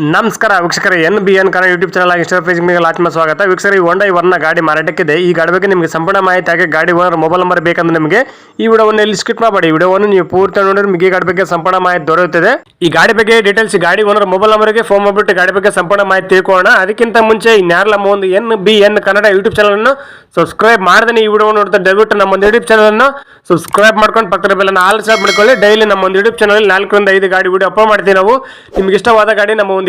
ನಮಸ್ಕಾರ ವೀಕ್ಷಕರ, N B N Kannada YouTube channel ಆಗಿ ಇನ್ಸ್ಟಾ ಪೇಜ್ ಮೇಲೆ ಆತ್ಮ ಸ್ವಾಗತ. ವೀಕ್ಷಕರ, ಈ ಹೊಂಡ ವರ್ನ ಗಾಡಿ ಮಾರಾಟಕ್ಕಿದೆ. ಈ ಗಾಡಿ ಬಗ್ಗೆ ನಿಮಗೆ ಸಂಪೂರ್ಣ ಮಾಹಿತಿ ಹಾಗೆ ಗಾಡಿ ಓನರ್ ಮೊಬೈಲ್ ನಂಬರ್ ಬೇಕಂದ್ರೆ ನಿಮಗೆ ಈ ವಿಡಿಯೋವನ್ನು ಇಲ್ಲಿ ಸ್ಕಿಪ್ ಮಾಡಬೇಡಿ. ಈ ವಿಡಿಯೋವನ್ನು ನೀವು ಪೂರ್ತಿ ನೋಡಿದ್ರೆ ನಿಮಗೆ ಗಾಡಿ ಬಗ್ಗೆ ಸಂಪೂರ್ಣ ಮಾಹಿತಿ ದೊರೆಯುತ್ತದೆ. ಈ ಗಾಡಿ ಬಗ್ಗೆ ಡೀಟೇಲ್ಸ್ ಗಾಡಿ ಓನರ್ ಮೊಬೈಲ್ ನಂಬರ್ಗೆ ಫೋನ್ ಮಾಡಿಬಿಟ್ಟು ಗಾಡಿ ಬಗ್ಗೆ ಸಂಪೂರ್ಣ ಮಾಹಿತಿ ತಿಳ್ಕೊಳ್ಳೋಣ. ಅದಕ್ಕಿಂತ ಮುಂಚೆ ನಮ್ಮ ಒಂದು N B N Kannada YouTube channel ಅನ್ನು ಸಬ್ಸ್ಕ್ರೈಬ್ ಮಾಡಿದ್ರೆ ಈ ವಿಡಿಯೋ ನೋಡ್ತಾ ದಯವಿಟ್ಟು ನಮ್ಮ ಒಂದು ಯೂಟ್ಯೂಬ್ ಚಾನಲನ್ನು ಸಬ್ಸ್ಕ್ರೈಬ್ ಮಾಡ್ಕೊಂಡು ಪಕ್ಕದ ಬೆಲ್ಲ ಆಲ್ ಸ್ಟಾಪ್ ಮಾಡ್ಕೊಳ್ಳಿ. ಡೈಲಿ ನಮ್ಮ ಒಂದು ಯೂಟ್ಯೂಬ್ ಚಾನಲ್ ನಾಲ್ಕರಿಂದ ಐದು ಗಾಡಿ ವಿಡಿಯೋ ಅಪ್ಲೋಡ್ ಮಾಡ್ತೀವಿ ನಾವು. ನಿಮ್ಗೆ ಇಷ್ಟವಾದ ಗಾಡಿ ನಮ್ಮ ಒಂದು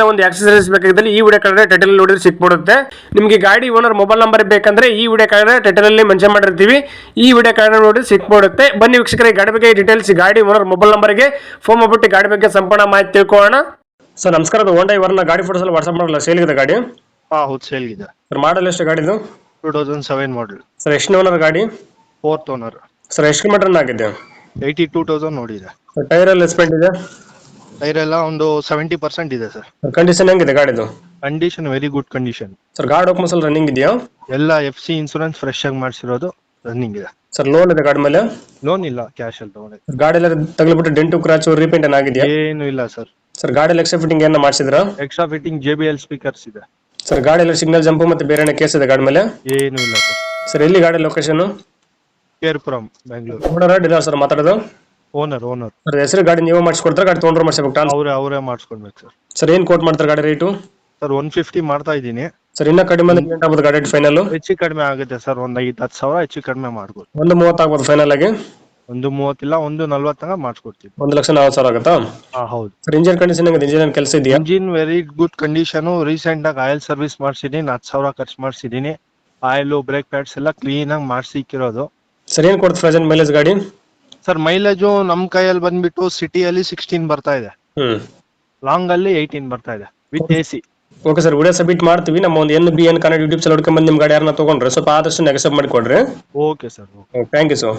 ಏನೋ ಒಂದು ಆಕ್ಸಸರೀಸ್ ಬೇಕಾಗಿದ್ದಲ್ಲಿ ಈ ವಿಡಿಯೋ ಕಾರ್ಡ್ ಟೈಟಲ್ ನೋಡಿದ್ರೆ ಸಿಕ್ಬಿಡುತ್ತೆ. ನಿಮಗೆ ಗಾಡಿ ಓನರ್ ಮೊಬೈಲ್ ನಂಬರ್ ಬೇಕಂದ್ರೆ ಈ ವಿಡಿಯೋ ಕಾರ್ಡ್ ಟೈಟಲ್ ಅಲ್ಲಿ ಮೆನ್ಷನ್ ಮಾಡಿರ್ತೀವಿ. ಈ ವಿಡಿಯೋ ಕಾರ್ಡ್ ನೋಡಿ ಸಿಕ್ಬಿಡುತ್ತೆ. ಬನ್ನಿ ವೀಕ್ಷಕರಿಗೆ ಗಾಡಿ ಬಗ್ಗೆ ಡೀಟೇಲ್ಸ್ ಗಾಡಿ ಓನರ್ ಮೊಬೈಲ್ ನಂಬರ್ಗೆ ಫೋನ್ ಮಾಡ್ಬಿಟ್ಟು ಗಾಡಿ ಬಗ್ಗೆ ಸಂಪೂರ್ಣ ಮಾಹಿತಿ ತಿಳ್ಕೊಳ್ಳೋಣ. ಸರ್ ನಮಸ್ಕಾರ ಅದು ಹೋಂಡಾ ಇವರನ್ನ ಗಾಡಿ ಫೋಟೋಸ್ ಎಲ್ಲ ವಾಟ್ಸಪ್ ಮಾಡಲ್ಲ ಸೇಲ್ಗಿದೆ ಗಾಡಿ? ಹಾಂ ಹೌದು ಸೇಲ್ಗಿದೆ ಸರ್ ಮಾಡಲ್ ಎಷ್ಟು ಗಾಡಿದು two thousand seven model sir ಎಷ್ಟು ಓನರ್ ಗಾಡಿ? ಫೋರ್ತ್ ಓನರ್ ಸರ್ ಎಷ್ಟು ಕಿಲೋಮೀಟರ್ ಆಗಿದೆ? ಏಯ್ಟಿ ಟೂ ತೌಸಂಡ್ ನೋಡಿದೆ ಟೈರ್ ಎಲ್ಲ ಎಸ್ಪೆಂಟ್ ಇದೆ? ಟೈರ್ ಎಲ್ಲ ಒಂದು ಸೆವೆಂಟಿ ಪರ್ಸೆಂಟ್ ಇದೆ ಸರ್. ಕಂಡೀಷನ್ ಹೆಂಗಿದೆ ಗಾಡಿದು? Condition very good condition sir ಗಾಡಿ ಡಾಕ್ಯುಮೆಂಟ್ಸ್ ಎಲ್ಲ ರನ್ನಿಂಗ್ ಇದೆಯಾ? ಎಲ್ಲ ಎಫ್ ಸಿ ಇನ್ಸೂರೆನ್ಸ್ ಫ್ರೆಶ್ ಆಗಿ ಮಾಡಿಸಿರೋದು ರನ್ನಿಂಗ್ ಇದೆ. ಸರ್ ಲೋನ್ ಇದೆ ಗಾಡಿ ಮೇಲೆ? ಲೋನ್ ಇಲ್ಲ ಕ್ಯಾಶ್ ಅಲ್ಲಿ ತಗೊಂಡಿದ್ದೆ ಸರ್ ಗಾಡಿ ಎಲ್ಲ ತಗಲಿಬಿಟ್ಟು ಡೆಂಟು ಕ್ರಾಚ್ ರೀಪೇಂಟ್ ಏನಾಗಿದೆಯಾ ಏನು ಇಲ್ಲ ಸರ್. ಸರ್ ಗಾಡಿ ಎಲ್ಲ ಎಕ್ಸ್ಟ್ರಾ ಫಿಟ್ಟಿಂಗ್ ಏನ ಮಾಡಿಸಿದ್ರ? Extra fitting J B L speakers ಇದೆ. ಸರ್ ಗಾಡಿ ಎಲ್ಲ ಸಿಗ್ನಲ್ ಜಂಪ್ ಮತ್ತೆ ಬೇರೆ ಏನೋ ಕೇಸ್ ಇದೆ ಗಾಡಿ ಮೇಲೆ? ಏನು ಇಲ್ಲ ಸರ್. ಸರ್ ಎಲ್ಲಿ ಗಾಡಿ location KR Puram Bengaluru dealer sir ಮಾತಾಡೋದು? ಓನರ್ ಓನರ್ ಸರ್ ಹೆಸರು ಗಾಡಿ ನೀವೇ ಮಾಡಿಸ್ಕೊಡ್ತಾರೆ? ಗಾಡಿ ತೊಗೊಂಡ್ರೆ ಮಾಡಿಸ್ಬೇಕು ಅವರೇ ಅವರೇ ಮಾಡಿಸ್ಕೊಡ್ಬೇಕು ಸರ್. ಸರ್ ಏನು ಕೋಟ್ ಮಾಡ್ತಾರೆ ಗಾಡಿ ರೇಟು? ಸರ್ ಒನ್ ಫಿಫ್ಟಿ ಮಾಡ್ತಾ ಇದ್ದೀನಿ. ಸರ್ ಇನ್ನೂ ಕಡಿಮೆ ಅಂದ್ರೆ ಏನು ಆಗ್ಬೋದು ಗಾಡಿ ಫೈನಲ್ ಹೆಚ್ಚು ಕಡಿಮೆ ಆಗುತ್ತೆ ಸರ್ ಒಂದು ಐದು ಹತ್ತು ಸಾವಿರ ಹೆಚ್ಚು ಕಡಿಮೆ ಮಾಡ್ಬೋದು. ಒಂದು ಮೂವತ್ತು ಆಗ್ಬೋದು ಫೈನಲ್ ಆಗಿ? ಒಂದು ಮೂವತ್ತಿಲ್ಲ ಒಂದು ನಲ್ವತ್ತಂಗ ಮಾಡಿಸ್ಕೊಡ್ತೀವಿ. ಒಂದು ಲಕ್ಷ ನಲ್ವತ್ತು ಸಾವಿರ ಆಗುತ್ತಾ? ಹಾ ಹೌದು. ಸರ್ ಇಂಜಿನ್ ಕಂಡೀಷನ್ ಹೆಂಗಿದೆ? ಇಂಜಿನ್ ಕೆಲಸ ಇದೆಯಾ? Engine very good condition recent ಆಗಿ ಆಯಿಲ್ ಸರ್ವಿಸ್ ಮಾಡಿಸಿದೀನಿ ಹತ್ತು ಸಾವಿರ ಖರ್ಚು ಮಾಡಿಸಿದ್ದೀನಿ. ಆಯಿಲ್ ಬ್ರೇಕ್ ಪ್ಯಾಡ್ಸ್ ಎಲ್ಲ ಕ್ಲೀನ್ ಆಗಿ ಮಾಡಿಸಿಕ್ಕಿರೋದು. ಸರ್ ಏನು ಕೊಡ್ತು ಪ್ರೆಸೆಂಟ್ ಮೈಲೇಜ್ ಗಾಡಿ? ಸರ್ ಮೈಲೇಜು ನಮ್ ಕೈಯಲ್ಲಿ ಬಂದ್ಬಿಟ್ಟು ಸಿಟಿಯಲ್ಲಿ ಸಿಕ್ಸ್ಟೀನ್ ಬರ್ತಾ ಇದೆ. ಹ್ಮ್. ಲಾಂಗ್ ಅಲ್ಲಿ ಏಯ್ಟೀನ್ ಬರ್ತಾ ಇದೆ with A C okay sir video submit ಮಾಡ್ತೀವಿ. ನಮ್ಮ ಒಂದು N B N Kannada YouTube channel ಹುಡ್ಕೊಂಡ್ ನಿಮ್ಮ ಗಾಡಿ ಯಾರನ್ನ ತೊಗೊಂಡ್ರೆ ಸ್ವಲ್ಪ ಆದಷ್ಟು ಅಕ್ಸೆಪ್ಟ್ ಮಾಡಿಕೊಡ್ರಿ. Okay sir okay thank you sir